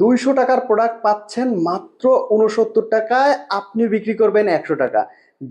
দুইশো টাকার প্রোডাক্ট পাচ্ছেন মাত্র উনসত্তর টাকায়। আপনি বিক্রি করবেন একশো টাকা।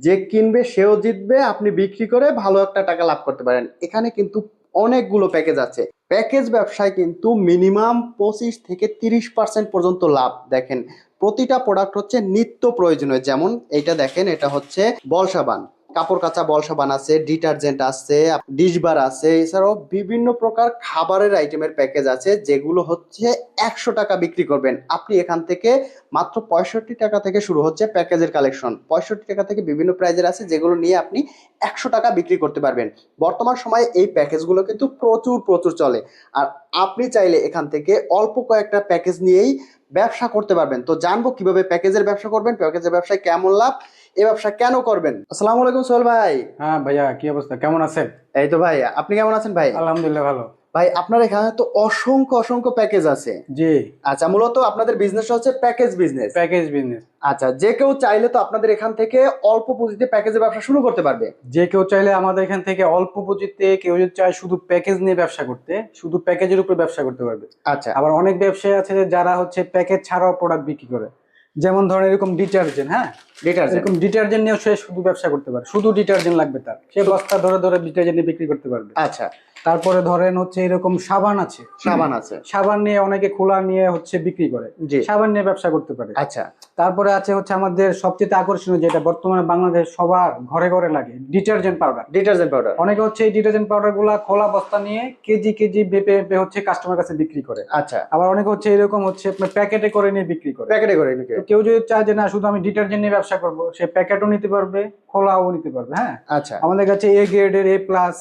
যে কিনবে সেও জিতবে, আপনি বিক্রি করে ভালো একটা টাকা লাভ করতে পারেন। এখানে কিন্তু অনেকগুলো প্যাকেজ আছে। প্যাকেজ ব্যবসায় কিন্তু মিনিমাম পঁচিশ থেকে তিরিশ পার্সেন্ট পর্যন্ত লাভ দেখেন। প্রতিটা প্রোডাক্ট হচ্ছে নিত্য প্রয়োজনীয়। যেমন এইটা দেখেন, এটা হচ্ছে বল সাবান। কাপড় কাচা, বল সাবান আছে, ডিটারজেন্ট আছে ডিশবার আছে, এছাড়াও বিভিন্ন প্রকার খাবারের আইটেমের প্যাকেজ আছে, যেগুলো হচ্ছে একশো টাকা বিক্রি করবেন। আপনি এখান থেকে মাত্র পঁয়ষট্টি টাকা থেকে শুরু হচ্ছে প্যাকেজের কালেকশন। পঁয়ষট্টি টাকা থেকে বিভিন্ন প্রাইজের আছে, যেগুলো নিয়ে আপনি একশো টাকা বিক্রি করতে পারবেন। বর্তমান সময়ে এই প্যাকেজগুলো কিন্তু প্রচুর প্রচুর চলে। আর আপনি চাইলে এখান থেকে অল্প কয়েকটা প্যাকেজ নিয়েই ব্যবসা করতে পারবেন। তো জানব কীভাবে প্যাকেজের ব্যবসা করবেন প্যাকেজের ব্যবসায় কেমন লাভ এই ব্যবসা কেন করবেন? আসসালামু আলাইকুম সোহেল ভাই। হ্যাঁ ভাইয়া কি অবস্থা? কেমন আছেন? এই তো ভাই আপনি কেমন আছেন ভাই? আলহামদুলিল্লাহ ভালো। ভাই আপনার এখানে তো অসংখ্য অসংখ্য প্যাকেজ আছে। জি। আচ্ছা মূলত আপনাদের বিজনেস হচ্ছে প্যাকেজ বিজনেস প্যাকেজ বিজনেস আচ্ছা যে কেউ চাইলে তো আপনাদের এখান থেকে অল্প পুঁজিতে প্যাকেজের ব্যবসা শুরু করতে পারবে। যে কেউ চাইলে আমাদের এখান থেকে অল্প পুঁজিতে কেউ যদি চায় শুধু প্যাকেজ নিয়ে ব্যবসা করতে শুধু প্যাকেজের উপর ব্যবসা করতে পারবে। আচ্ছা। আবার অনেক ব্যবসায়ী আছে যারা হচ্ছে প্যাকেজ ছাড়াও প্রোডাক্ট বিক্রি করে। যেমন ধরেন এরকম ডিটারজেন্ট হ্যাঁ? ডিটারজেন্ট এরকম ডিটারজেন্ট নিয়ে সে শুধু ব্যবসা করতে পারে শুধু ডিটারজেন্ট লাগবে তার। সে বস্তা ধরে ধরে ডিটারজেন্ট বিক্রি করতে পারবে। আচ্ছা। তারপরে ধরেন হচ্ছে এরকম সাবান আছে। সাবান আছে। সাবান নিয়ে অনেকে খোলা নিয়ে হচ্ছে বিক্রি করে। সাবান নিয়ে ব্যবসা করতে পারে। আচ্ছা। তারপরে আছে হচ্ছে আমাদের সবচেয়ে আকর্ষণীয় যেটা বর্তমানে বাংলাদেশ সবার ঘরে ঘরে লাগে ডিটারজেন্ট পাউডার। Detergent powder. অনেকে হচ্ছে এই ডিটারজেন্ট পাউডারগুলা খোলা বস্তা নিয়ে কেজি কেজি বেপে বেপে হচ্ছে কাস্টমার কাছে বিক্রি করে। আচ্ছা। আবার অনেকে হচ্ছে এরকম হচ্ছে আপনার প্যাকেটে করে নিয়ে বিক্রি করে। প্যাকেটে করে কেউ যদি চায় যে না শুধু আমি ডিটারজেন্ট নিয়ে ব্যবসা করব সে প্যাকেটও নিতে পারবে খোলাও নিতে পারবে হ্যাঁ? আচ্ছা। আমাদের কাছে এ গ্রেডের এ প্লাস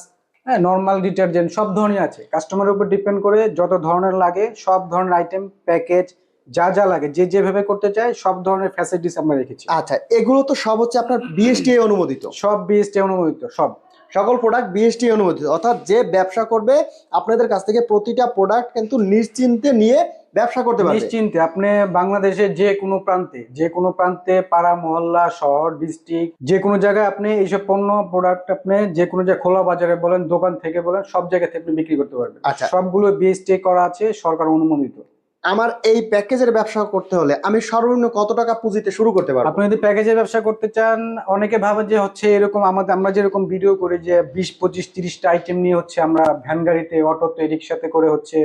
হ্যাঁ নর্মাল ডিটারজেন্ট সব ধরনের আছে। কাস্টমারের উপর ডিপেন্ড করে যত ধরনের লাগে সব ধরনের আইটেম প্যাকেজ যা যা লাগে যে যেভাবে করতে চায় সব ধরনের ফ্যাসিলিটিস আমরা রেখেছি। আচ্ছা এগুলো তো সব হচ্ছে আপনার বিএসটি অনুমোদিত? সব বিএসটি অনুমোদিত সব। সকল প্রোডাক্ট বিএসটি অনুমোদিত। অর্থাৎ যে ব্যবসা করবে আপনাদের কাছ থেকে প্রতিটা প্রোডাক্ট কিন্তু নিশ্চিন্তে নিয়ে ব্যবসা করতে পারবে। নিশ্চিন্তে আপনি বাংলাদেশের যে কোনো প্রান্তে যে কোনো প্রান্তে পাড়া মহল্লা শহর ডিস্ট্রিক্ট যে কোনো জায়গায় আপনি এইসব পণ্য প্রোডাক্ট আপনি যে কোনো জায়গায় খোলা বাজারে বলেন দোকান থেকে বলেন সব জায়গা থেকে আপনি বিক্রি করতে পারবেন। আচ্ছা। সবগুলো বিএসটি করা আছে সরকার অনুমোদিত। আমার এই প্যাকেজের ব্যবসা করতে হলে আমি সর্বনিম্ন কত টাকা পুঁজিতে শুরু করতে পারব? আপনি যদি প্যাকেজের ব্যবসা করতে চান অনেকে ভাবে যে হচ্ছে এরকম আমাদের আমরা যেরকম ভিডিও করি যে বিশ পঁচিশ তিরিশটা আইটেম নিয়ে হচ্ছে আমরা ভ্যান গাড়িতে অটোতে রিক্সাতে করে হচ্ছে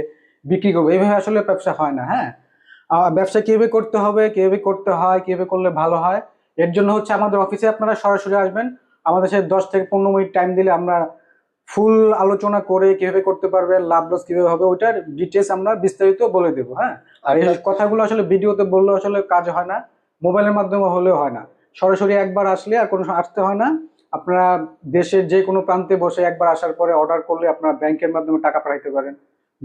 বিক্রি করব। এইভাবে আসলে ব্যবসা হয় না হ্যাঁ? ব্যবসা কীভাবে করতে হবে কীভাবে করতে হয় কীভাবে করলে ভালো হয় এর জন্য হচ্ছে আমাদের অফিসে আপনারা সরাসরি আসবেন। আমাদের সাথে দশ থেকে পনেরো মিনিট টাইম দিলে আমরা ফুল আলোচনা করে কীভাবে করতে পারবে লাভ লস কীভাবে হবে ওইটার ডিটেলস আমরা বিস্তারিত বলে দেবো হ্যাঁ? আর এই কথাগুলো আসলে ভিডিওতে বললে আসলে কাজ হয় না মোবাইলের মাধ্যমে হলেও হয় না। সরাসরি একবার আসলে আর কোনো সময় আসতে হয় না। আপনারা দেশের যে কোনো প্রান্তে বসে একবার আসার পরে অর্ডার করলে আপনারা ব্যাংকের মাধ্যমে টাকা পাঠাইতে পারেন।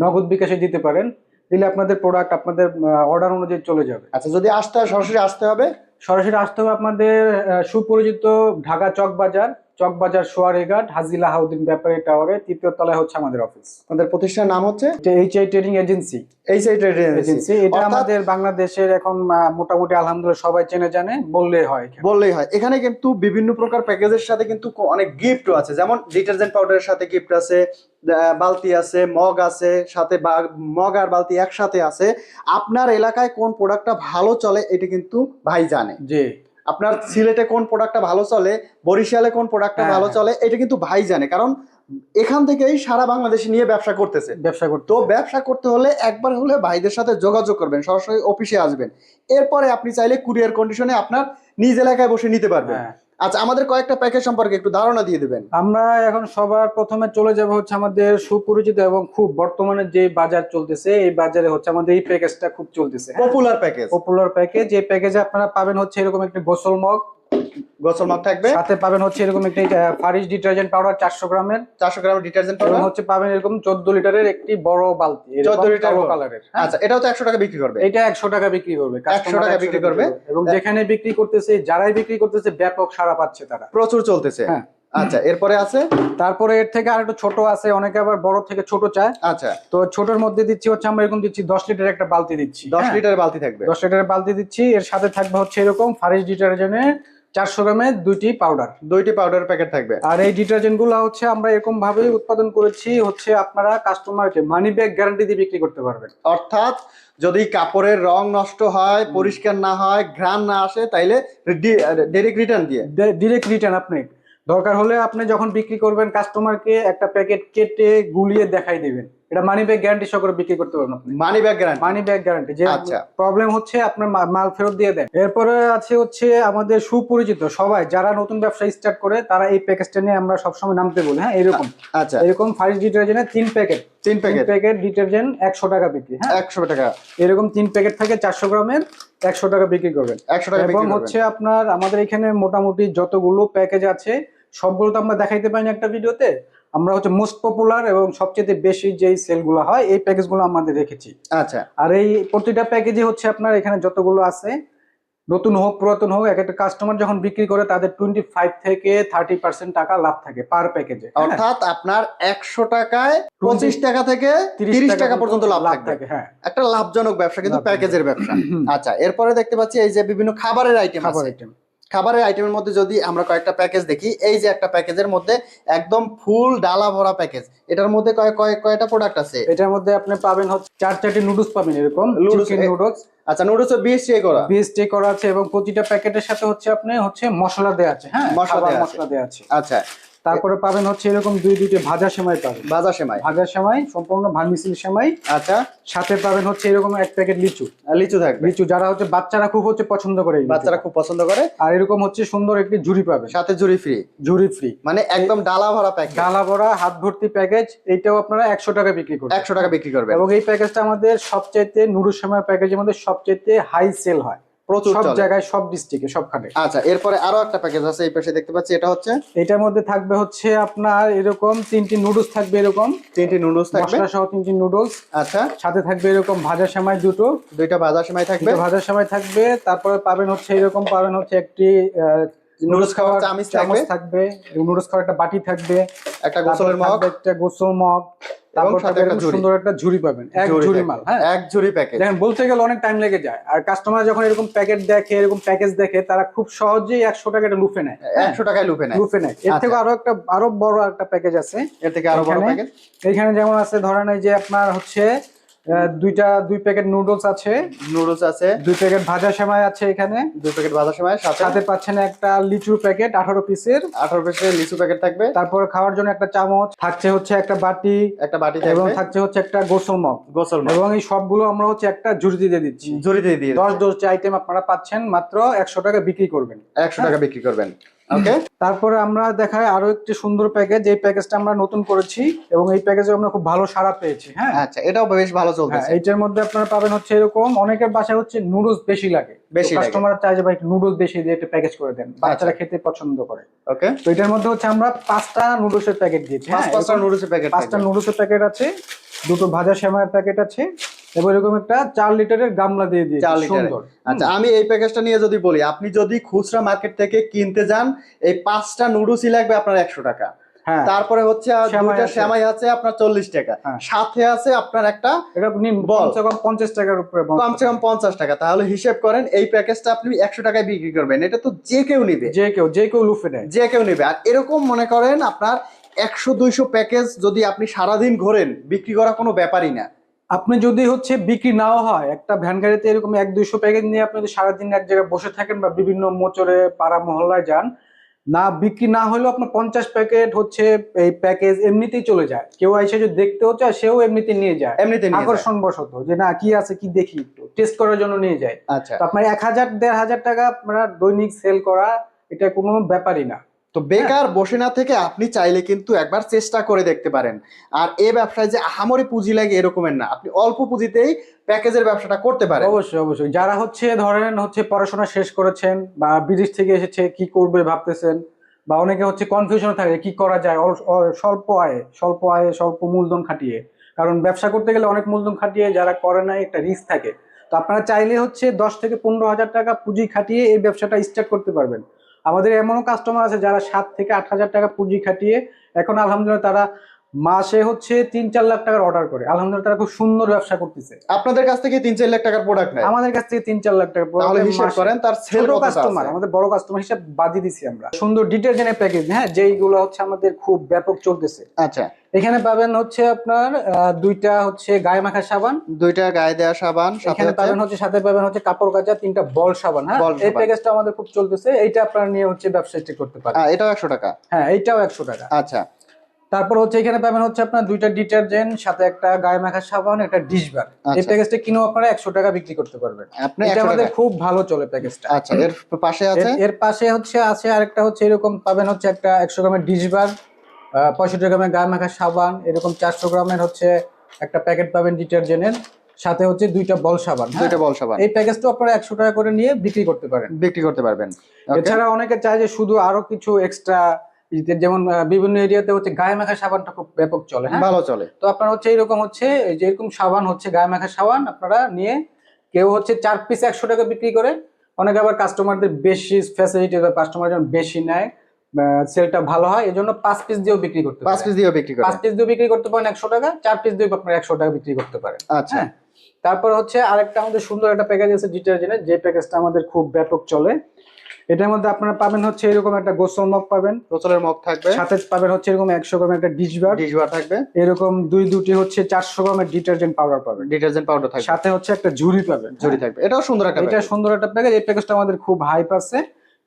নগদ বিকাশে দিতে পারেন দিলে আপনাদের প্রোডাক্ট আপনাদের অর্ডার অনুযায়ী চলে যাবে। আচ্ছা যদি আসতে হয় সরাসরি আসতে হবে? সরাসরি আসতে হবে আপনাদের সুপরিচিত ঢাকা চক বাজার চক বাজার সোয়ারেঘাট হাজিলা হাউদিন ব্যাপারী টাওয়ারে তৃতীয় তলায় হচ্ছে আমাদের অফিস। আমাদের প্রতিষ্ঠানের নাম হচ্ছে? এইচ আই ট্রেডিং এজেন্সি এই সাইড এজেন্সি এটা আমাদের বাংলাদেশের এখন মোটামুটি আলহামদুলিল্লাহ সবাই চেনে জানে বললেই হয় বললেই হয়। এখানে কিন্তু বিভিন্ন প্রকার প্যাকেজের সাথে কিন্তু অনেক গিফটও আছে। যেমন ডিটারজেন্ট পাউডারের সাথে গিফট আছে বালতি আছে মগ আছে সাথে মগ আর বালতি একসাথে আছে। আপনার এলাকায় কোন প্রোডাক্টটা ভালো চলে এটা কিন্তু ভাই জানে। জি। আপনার সিলেটে কোন প্রোডাক্টটা ভালো চলে বরিশালে কোন প্রোডাক্টটা হ্যাঁ, ভালো হ্যাঁ। চলে এটা কিন্তু ভাই জানে কারণ এখান থেকেই সারা বাংলাদেশে নিয়ে ব্যবসা করতেছে ব্যবসা করতে তো ব্যবসা করতে হলে একবার হলে ভাইদের সাথে যোগাযোগ করবেন সরাসরি অফিসে আসবেন এরপরে আপনি চাইলে কুরিয়ার কন্ডিশনে আপনার নিজ এলাকায় বসে নিতে পারবেন হ্যাঁ। আচ্ছা আমাদের কয়েকটা প্যাকেজ সম্পর্কে একটু ধারণা দিয়ে দিবেন। আমরা এখন সবার প্রথমে চলে যাব হচ্ছে আমাদের সুপরিচিত এবং খুব বর্তমানে যে বাজার চলতেছে এই বাজারে হচ্ছে আমাদের এই প্যাকেজটা খুব চলতেছে। পপুলার প্যাকেজ পপুলার প্যাকেজ এই প্যাকেজে আপনারা পাবেন হচ্ছে এরকম একটি গোসল মগ গোসল মাপ থাকবে। সাথে পাবেন হচ্ছে এরকম একটি ফারিস ডিটারজেন্ট পাউডার চারশো গ্রামের। চারশো গ্রাম ডিটারজেন্ট পাউডার। হচ্ছে পাবেন এরকম চোদ্দ লিটারের একটি বড় বালতি 14 লিটার। কালারের আচ্ছা এটাও তো একশো টাকা বিক্রি করবে। এটা একশো টাকা বিক্রি করবে 100 টাকা বিক্রি করবে। এবং যেখানে বিক্রি করতেছে যারাই বিক্রি করতেছে ব্যাপক সাড়া পাচ্ছে তারা। প্রচুর চলতেছে। হ্যাঁ। আচ্ছা এরপরে আছে? তারপরে এর থেকে আর একটু ছোট আছে অনেকে আবার বড় থেকে ছোট চায়। আচ্ছা। তো ছোটর মধ্যে দিচ্ছি হচ্ছে আমরা এরকম দিচ্ছি দশ লিটার একটা বালতি দিচ্ছি দশ হ্যাঁ? লিটার বালতি থাকবে। দশ লিটারের বালতি দিচ্ছি এর সাথে থাকবে হচ্ছে এরকম ফারিস ডিটারজেন্টের চারশো গ্রামের দুইটি পাউডার দুইটি পাউডার প্যাকেট থাকবে। আর এই ডিটারজেন্টগুলো হচ্ছে আমরা এরকম ভাবে উৎপাদন করেছি হচ্ছে আপনারা কাস্টমারকে মানি ব্যাগ গ্যারান্টি দিয়ে বিক্রি করতে পারবেন। অর্থাৎ যদি কাপড়ের রং নষ্ট হয় পরিষ্কার না হয় ঘ্রাণ না আসে তাইলে ডাইরেক্ট রিটার্ন দিয়ে। ডিরেক্ট রিটার্ন আপনি। দরকার হলে আপনি যখন বিক্রি করবেন কাস্টমারকে একটা প্যাকেট কেটে গুলিয়ে দেখাই দিবেন। এটা মানি ব্যাগ গ্যারান্টি সহকারে বিক্রি করতে পারবেন আপনি। Money back guarantee money back guarantee যে আচ্ছা। প্রবলেম হচ্ছে আপনার মাল ফেরত দিয়ে দেন। এরপরে আছে হচ্ছে আমাদের সুপরিচিত সবাই যারা নতুন ব্যবসা স্টার্ট করে তারা এই প্যাকেজটা নিয়ে আমরা সবসময় নামতে বলি হ্যাঁ এরকম। আচ্ছা। এরকম ফার্স্ট ডিটারজেন্টের তিন প্যাকেট তিন প্যাকেট প্যাকেট ডিটারজেন্ট একশো টাকা বিক্রি হ্যাঁ? একশো টাকা। এরকম তিন প্যাকেট থাকে চারশো গ্রামের একশো টাকা বিক্রি করবেন। একশো টাকা এবং হচ্ছে আপনার আমাদের এখানে মোটামুটি যতগুলো প্যাকেজ আছে সবগুলো তো আমরা দেখাইতে পারিনি একটা ভিডিওতে আমরা হচ্ছে মোস্ট পপুলার এবং সবচেয়ে বেশি যেই সেলগুলো হয় এই প্যাকেজগুলো আমাদের রেখেছি। আচ্ছা। আর এই প্রতিটা প্যাকেজে হচ্ছে আপনার এখানে যতগুলো আছে নতুন হোক পুরাতন হোক এক একটা কাস্টমার যখন বিক্রি করে তাদের টোয়েন্টি ফাইভ থেকে থার্টি পার্সেন্ট টাকা লাভ থাকে পার প্যাকেজে অর্থাৎ আপনার একশো টাকায় পঁচিশ টাকা থেকে তিরিশ টাকা পর্যন্ত লাভ থাকে হ্যাঁ। একটা লাভজনক ব্যবসা কিন্তু প্যাকেজের ব্যবসা। আচ্ছা এরপরে দেখতে পাচ্ছি এই যে বিভিন্ন খাবারের আইটেম খাবার আছে আইটেম খাবারের আইটেমের মধ্যে যদি আমরা কয়েকটা প্যাকেজ দেখি এই যে একটা প্যাকেজের মধ্যে একদম ফুল ডালা ভরা প্যাকেজ এটার মধ্যে কয়েক কয় কয়টা প্রোডাক্ট আছে? এটার মধ্যে আপনি পাবেন হচ্ছে চার চারটি নুডলস পাবেন এরকম নুডলস চিকেন এ- নুডলস আচ্ছা নুডলস বিশ টে করা। বিএসটি করা আছে এবং প্রতিটা প্যাকেটের সাথে হচ্ছে আপনি হচ্ছে মশলা দেওয়া আছে হ্যাঁ? মশলা দেয়া মশলা দেওয়া আছে। আচ্ছা তারপরে পাবেন হচ্ছে এরকম দুই দুইটি ভাজা সেমাই পাবেন। ভাজা সেমাই। ভাজা সেমাই সম্পূর্ণ ভার্মিসিল সেমাই। আচ্ছা। সাথে পাবেন হচ্ছে এরকম এক প্যাকেট লিচু। লিচু থাকবে। লিচু যারা হচ্ছে বাচ্চারা খুব হচ্ছে পছন্দ করে বাচ্চারা খুব পছন্দ করে। আর এরকম হচ্ছে সুন্দর একটি ঝুড়ি পাবে সাথে ঝুড়ি ফ্রি ঝুড়ি ফ্রি মানে একদম ডালা ভরা প্যাকেজ ডালা ভরা হাত ভর্তি প্যাকেজ এইটাও আপনারা একশো টাকা বিক্রি করবেন। একশো টাকা বিক্রি করবে এবং এই প্যাকেজটা আমাদের সবচাইতে নুডুল সেমাই প্যাকেজের মধ্যে সবচাইতে হাই সেল হয়। প্রচুর সব। জায়গায় সব ডিস্ট্রিক্টে সবখানে। আচ্ছা এরপরে আরও একটা প্যাকেজ আছে এই পাশে দেখতে পাচ্ছি এটা হচ্ছে? এটার মধ্যে থাকবে হচ্ছে আপনার এরকম তিনটি নুডলস থাকবে এরকম। তিনটি নুডলস থাকবে? মশলা সহ তিনটি নুডলস আচ্ছা। সাথে থাকবে এরকম ভাজা সেমাই দুটো। দুইটা ভাজা সেমাই থাকবে? দুটো ভাজা সেমাই থাকবে। তারপরে পাবেন হচ্ছে এরকম পাবেন হচ্ছে একটি নুডলস খাওয়ার চামিচ থাকবে। থাকবে নুডলস খাওয়ার একটা বাটি থাকবে একটা গোসলের মগ। একটা গোসল মগ তারপর সাথে একটা ঝুড়ি। সুন্দর একটা ঝুড়ি পাবেন এক ঝুড়ি মাল হ্যাঁ। এক ঝুড়ি প্যাকেজ দেখেন বলতে গেলে অনেক টাইম লেগে যায়। আর কাস্টমার যখন এরকম প্যাকেট দেখে এরকম প্যাকেজ দেখে তারা খুব সহজেই একশো টাকা এটা লুফে নেয় হ্যাঁ, একশো টাকায় লুফে নেয়। লুফে নেয়। এর আচ্ছা। থেকে আরও একটা আরও বড় একটা প্যাকেজ আছে। এর থেকে আরও বড় প্যাকেজ এখানে যেমন আছে ধরেন এই যে আপনার হচ্ছে দুইটা দুই প্যাকেট নুডলস আছে। নুডলস আছে। দুই প্যাকেট ভাজা সেমাই আছে এখানে। দুই প্যাকেট ভাজা সেমাই সাথে সাথে পাচ্ছেন একটা লিচুর প্যাকেট আঠারো পিসের। আঠারো পিসের লিচু প্যাকেট থাকবে। তারপর খাওয়ার জন্য একটা চামচ থাকছে হচ্ছে একটা বাটি। একটা বাটি এবং থাকছে হচ্ছে একটা গোসল মগ। গোসল মগ। এবং এই সবগুলো আমরা হচ্ছে একটা ঝুড়িতে দিয়ে দিচ্ছি। ঝুড়িতে দিয়ে দশ দশটি আইটেম আপনারা পাচ্ছেন মাত্র একশো টাকা বিক্রি করবেন। একশো টাকা বিক্রি করবেন। ওকে তারপরে আমরা দেখাই আরও একটি সুন্দর প্যাকেজ এই প্যাকেজটা আমরা নতুন করেছি এবং এই প্যাকেজে আমরা খুব ভালো সাড়া পেয়েছি হ্যাঁ? আচ্ছা এটাও বেশ ভালো হ্যাঁ চলতেছে। এইটার মধ্যে আপনারা পাবেন হচ্ছে এরকম অনেকের বাসায় হচ্ছে নুডলস বেশি লাগে। বেশি কাস্টমার চাই যে ভাই নুডলস বেশি দিয়ে একটা প্যাকেজ করে দেন বাচ্চারা খেতে পছন্দ করে। ওকে তো এটার মধ্যে হচ্ছে আমরা পাঁচটা নুডলসের প্যাকেট দিয়েছি হ্যাঁ, পাঁচটা নুডলসের প্যাকেট পাঁচটা নুডলসের প্যাকেট আছে দুটো ভাজা সেমাইয়ের প্যাকেট আছে এবং এরকম একটা চার লিটারের গামলা দিয়ে দিয়েছি চার। সুন্দর। আচ্ছা আমি এই প্যাকেজটা নিয়ে যদি বলি আপনি যদি খুচরা মার্কেট থেকে কিনতে যান এই পাঁচটা নুডলসই লাগবে আপনার একশো টাকা। হ্যাঁ। তারপরে হচ্ছে দুইটা। সেমাই আছে আপনার চল্লিশ টাকা। হ্যাঁ। সাথে আছে আপনার একটা। কমসে কম পঞ্চাশ টাকার উপরে কমসে কম পঞ্চাশ টাকা। তাহলে হিসেব করেন এই প্যাকেজটা আপনি একশো টাকায় বিক্রি করবেন। এটা তো যে কেউ নিবে। যে কেউ যে কেউ লুফে নেয়। যে কেউ নিবে। আর এরকম মনে করেন আপনার একশো দুইশো প্যাকেজ যদি আপনি সারাদিন ঘোরেন বিক্রি করা কোনো ব্যাপারই না। আপনি যদি হচ্ছে বিক্রি নাও হয় একটা ভ্যান গাড়িতে এরকম এক দুইশো প্যাকেট নিয়ে আপনি যদি সারাদিন এক জায়গায় বসে থাকেন বা বিভিন্ন মোচরে পাড়া মহল্লায় যান না বিক্রি না হলেও আপনার পঞ্চাশ প্যাকেট হচ্ছে এই প্যাকেজ এমনিতেই চলে যায়। কেউ এসে যদি দেখতেও চায় সেও এমনিতে নিয়ে যায়। এমনিতে আকর্ষণ বশত যে না কি আছে কি দেখি একটু। টেস্ট করার জন্য নিয়ে যায়। আচ্ছা। আপনার এক হাজার দেড় হাজার টাকা আপনার দৈনিক সেল করা এটা কোনো ব্যাপারই না। তো বেকার বসে না থেকে আপনি চাইলে কিন্তু একবার চেষ্টা করে দেখতে পারেন। আর এই ব্যবসায় যে আহামরি পুঁজি লাগে এরকমের না। আপনি অল্প পুঁজিতেই প্যাকেজের ব্যবসাটা করতে পারেন। অবশ্যই অবশ্যই। যারা হচ্ছে ধরেন হচ্ছে পড়াশোনা শেষ করেছেন বা বিদেশ থেকে এসেছে কি করবে ভাবতেছেন বা অনেকে হচ্ছে কনফিউশন থাকে কি করা যায় স্বল্প আয়ে স্বল্প আয়ে, স্বল্প মূলধন খাটিয়ে। কারণ ব্যবসা করতে গেলে অনেক মূলধন খাটিয়ে যারা করে না, একটা রিস্ক থাকে। তো আপনারা চাইলে হচ্ছে দশ থেকে পনেরো হাজার টাকা পুঁজি খাটিয়ে এই ব্যবসাটা স্টার্ট করতে পারবেন। আমাদের এমনও কাস্টমার আছে যারা সাত থেকে আট হাজার টাকা পুঁজি খাটিয়ে এখন আলহামদুলিল্লাহ তারা মাসে হচ্ছে তিন চার লাখ টাকার অর্ডার করে। আলহামদুলিল্লাহ তারা খুব সুন্দর ব্যবসা করতেছে। আপনাদের কাছ থেকে তিন চার লাখ টাকার প্রোডাক্ট নেয়? আমাদের কাছ থেকে তিন চার লাখ টাকা তাহলে হিসাব করেন তার সেল কতটা কাস্টমার? আমাদের বড় কাস্টমার হিসাব বাদই দিছি আমরা। সুন্দর ডিটারজেন্টের প্যাকেজ হ্যাঁ যেইগুলো হচ্ছে আমাদের খুব ব্যাপক চলতেছে। আচ্ছা। এখানে পাবেন হচ্ছে আপনার দুইটা হচ্ছে গায়ে মাখা সাবান। দুইটা গায়ে দেওয়া সাবান এখানে পাবেন হচ্ছে সাথে পাবেন হচ্ছে কাপড় কাচা তিনটা বল সাবান হ্যাঁ? এই প্যাকেজটা আমাদের খুব চলতেছে এইটা আপনারা নিয়ে হচ্ছে ব্যবসা করতে পারেন। এটাও একশো টাকা? হ্যাঁ এইটাও একশো টাকা। আচ্ছা। তারপর হচ্ছে এখানে পাবেন হচ্ছে আপনার দুইটা ডিটারজেন্ট সাথে একটা গায়ে মাখা সাবান একটা ডিশ বার। এই আচ্ছা। প্যাকেজটা কিনেও আপনারা একশো টাকা বিক্রি করতে পারবেন। এটা আমাদের খুব ভালো চলে প্যাকেজটা। আচ্ছা এর পাশে আছে? এর- পাশে হচ্ছে আছে আরেকটা হচ্ছে এরকম পাবেন হচ্ছে একটা একশো গ্রামের ডিশ বার পঁয়ষট্টি গ্রামের গায়ে মাখা সাবান এরকম চারশো গ্রামের হচ্ছে একটা প্যাকেট পাবেন ডিটারজেন্টের সাথে হচ্ছে দুইটা বল সাবান হ্যাঁ? দুইটা বল সাবান। এই প্যাকেজটা আপনারা একশো টাকা করে নিয়ে বিক্রি করতে পারেন। বিক্রি করতে পারবেন। এছাড়া অনেকে চায় যে শুধু আরও কিছু এক্সট্রা যেমন বিভিন্ন এরিয়াতে হচ্ছে গায়ে মাখা সাবানটা খুব ব্যাপক চলে হ্যাঁ? ভালো চলে। তো আপনার হচ্ছে এরকম হচ্ছে এই যে এরকম সাবান হচ্ছে গায়ে মাখা সাবান আপনারা নিয়ে কেউ হচ্ছে চার পিস একশো টাকা বিক্রি করে অনেকে আবার কাস্টমারদের বেশি ফ্যাসিলিটি কাস্টমার যেমন বেশি নেয় সেলটা ভালো হয় এই জন্য পাঁচ পিস দিয়েও বিক্রি করতে পাঁচ পিস দিয়েও বিক্রি পাঁচ পিস দিয়েও বিক্রি করতে পারেন একশো টাকা চার পিস দিয়েও আপনার একশো টাকা বিক্রি করতে পারেন আচ্ছা। হ্যাঁ? তারপর হচ্ছে আরেকটা আমাদের সুন্দর একটা প্যাকেজ আছে ডিটারজেন্টের যে প্যাকেজটা আমাদের খুব ব্যাপক চলে এটার মধ্যে আপনারা পাবেন হচ্ছে এরকম একটা গোসল মগ পাবেন। গোসলের মগ থাকবে। সাথে পাবেন হচ্ছে এরকম একশো গ্রাম একটা ডিসবার ডিসবার থাকবে। এরকম দুই দুটি হচ্ছে চারশো গ্রামের ডিটারজেন্ট পাউডার পাবেন। ডিটারজেন্ট পাউডার থাকবে। সাথে হচ্ছে একটা ঝুড়ি পাবেন। ঝুড়ি থাকবে। এটাও সুন্দর একটা এটা সুন্দর একটা প্যাকেজ এই প্যাকেজটা আমাদের খুব হাইপ আছে।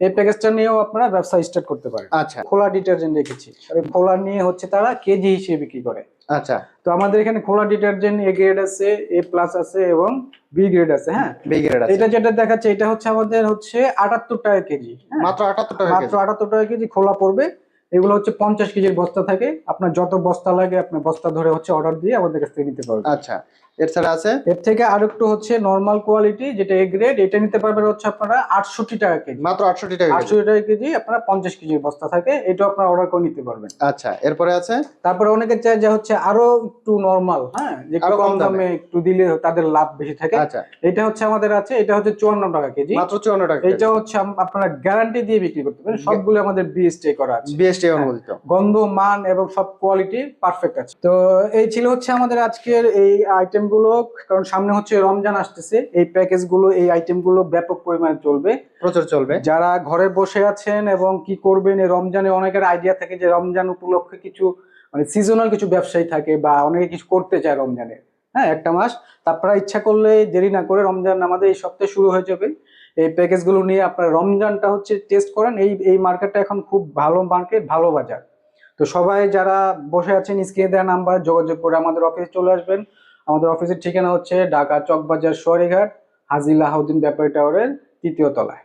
এই প্যাকেজটা নিয়েও আপনারা ব্যবসা স্টার্ট করতে পারেন। আচ্ছা। খোলা ডিটারজেন্ট রেখেছি। খোলা নিয়ে হচ্ছে তারা কেজি হিসেবে বিক্রি করে। আচ্ছা। তো আমাদের এখানে খোলা ডিটারজেন্ট এ গ্রেড আছে এ প্লাস আছে এবং বি গ্রেড আছে হ্যাঁ? বি গ্রেড আছে। এটা যেটা দেখাচ্ছে এটা হচ্ছে আমাদের হচ্ছে আটাত্তর টাকা কেজি হ্যাঁ? মাত্র আটাত্তর টাকা মাত্র কেজি। আটাত্তর টাকা কেজি খোলা পড়বে। এগুলো হচ্ছে পঞ্চাশ কেজির বস্তা থাকে। আপনার যত বস্তা লাগে আপনার বস্তা ধরে হচ্ছে অর্ডার দিয়ে আমাদের কাছ থেকে নিতে পারবেন। আচ্ছা। এর ছাড়া আছে? এর থেকে আরেকটু হচ্ছে নর্মাল কোয়ালিটি যেটা এ গ্রেড এটা নিতে পারবেন হচ্ছে আপনারা আটষট্টি টাকা কেজি। মাত্র আটষট্টি টাকা। আটষট্টি টাকা কেজি আপনারা পঞ্চাশ কেজির বস্তা থাকে এটা আপনারা অর্ডার করে নিতে পারবেন। আচ্ছা এরপরে আছে? তারপরে অনেকে চায় যে হচ্ছে আরও একটু নর্মাল হ্যাঁ? যে কম দামে। দামে একটু দিলে তাদের লাভ বেশি থাকে। আচ্ছা। এটা হচ্ছে আমাদের আছে এটা হচ্ছে চুয়ান্ন টাকা কেজি। মাত্র চুয়ান্ন টাকা এটা হচ্ছে আপনারা গ্যারান্টি দিয়ে বিক্রি করতে পারেন। সবগুলো আমাদের বিএসটি করা আছে। বিএসটি অনুমোদিত। গন্ধ মান এবং সব কোয়ালিটি পারফেক্ট আছে। তো এই ছিল হচ্ছে আমাদের আজকের এই আইটেম গুলো কারণ সামনে হচ্ছে রমজান আসতেছে এই প্যাকেজগুলো এই আইটেমগুলো ব্যাপক পরিমাণে চলবে। প্রচুর চলবে। যারা ঘরে বসে আছেন এবং কি করবেন এই রমজানে অনেকের আইডিয়া থাকে যে রমজান উপলক্ষে কিছু মানে সিজনাল কিছু ব্যবসায়ী থাকে বা অনেকে কিছু করতে চায় রমজানে। হ্যাঁ একটা মাস তারপরে ইচ্ছা করলে দেরি না করে রমজান আমাদের এই সপ্তাহে শুরু হয়ে যাবে। এই প্যাকেজগুলো নিয়ে আপনার রমজানটা হচ্ছে টেস্ট করেন এই এই মার্কেটটা এখন খুব ভালো মার্কেট ভালো বাজার। তো সবাই যারা বসে আছেন স্ক্রিনে দেওয়া নাম্বার যোগাযোগ করে আমাদের অফিসে চলে আসবেন। আমাদের অফিসের ঠিকানা হচ্ছে ঢাকা চকবাজার সোয়ারিঘাট হাজি লাহাউদ্দিন ব্যাপারী টাওয়ারের তৃতীয় তলায়।